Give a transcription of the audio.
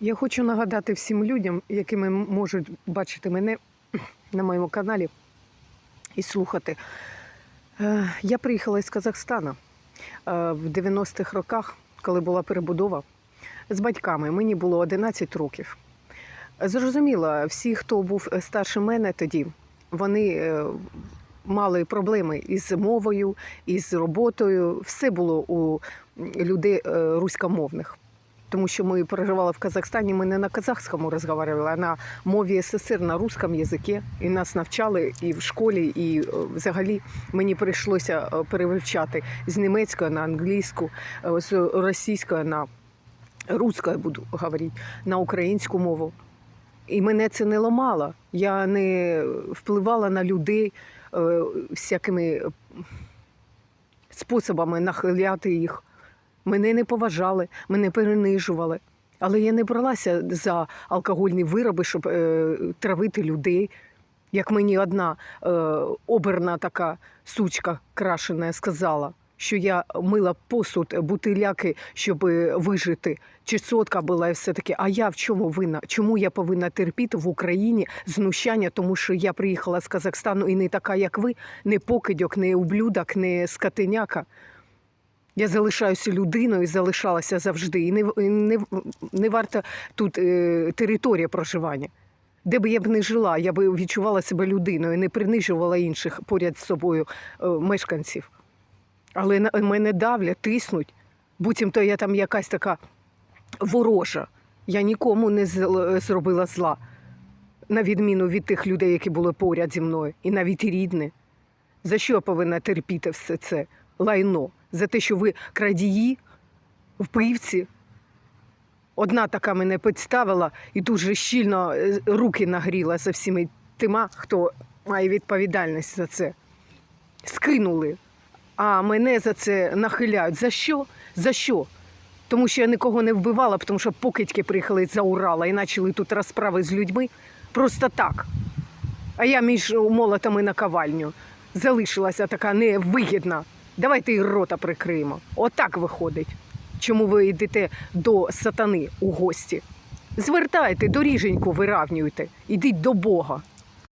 Я хочу нагадати всім людям, якими можуть бачити мене на моєму каналі і слухати. Е, Я приїхала із Казахстана е, в 90-х роках, коли була перебудова з батьками. Мені було 11 років. Зрозуміло, всі, хто був старше мене тоді, вони е, мали проблеми із мовою, із роботою. Все було у людей е, руськомовних. Тому що ми переживали в Казахстані, ми не на казахському розмовляли, а на мові СССР, на русском язикі. І нас навчали і в школі, і е, взагалі мені прийшлося е, перевивчати з німецької на англійську, е, з російської на русскою буду говорити, на українську мову. І мене це не ламало. Я не впливала на людей всякими способами нахиляти їх. Мене не поважали, мене перенижували. Але я не бралася за алкогольні вироби, щоб е, травити людей. Як мені одна е, оберна така сучка крашена сказала, що я мила посуд, бутиляки, щоб вижити. Чесотка була і все таке. А я в чому винна? Чому я повинна терпіти в Україні знущання, тому що я приїхала з Казахстану і не така, як ви, не покидьок, не ублюдок, не скотиняка. Я залишаюся людиною залишалася завжди. І не, не, не варта тут е, територія проживання. Де би я б не жила, я би відчувала себе людиною, не принижувала інших поряд з собою е, мешканців. Але на мене давлять, тиснуть, буцімто я там якась така ворожа. Я нікому не зробила зла, на відміну від тих людей, які були поряд зі мною, і навіть рідні. За що я повинна терпіти все це лайно? За те, що ви крадії, вбивці. Одна така мене підставила і дуже щільно е, руки нагріла за всіми тима, хто має відповідальність за це. Скинули. А мене за це нахиляють. За що? За що? Тому що я нікого не вбивала, тому що покидьки приїхали за Урала і почали тут розправи з людьми просто так. А я між молотом і наковальню залишилася така невигідна. Давайте і рота прикриємо. Отак виходить. Чому ви йдете до сатани у гості? Звертайте, доріженьку виравнюйте, ідіть до Бога.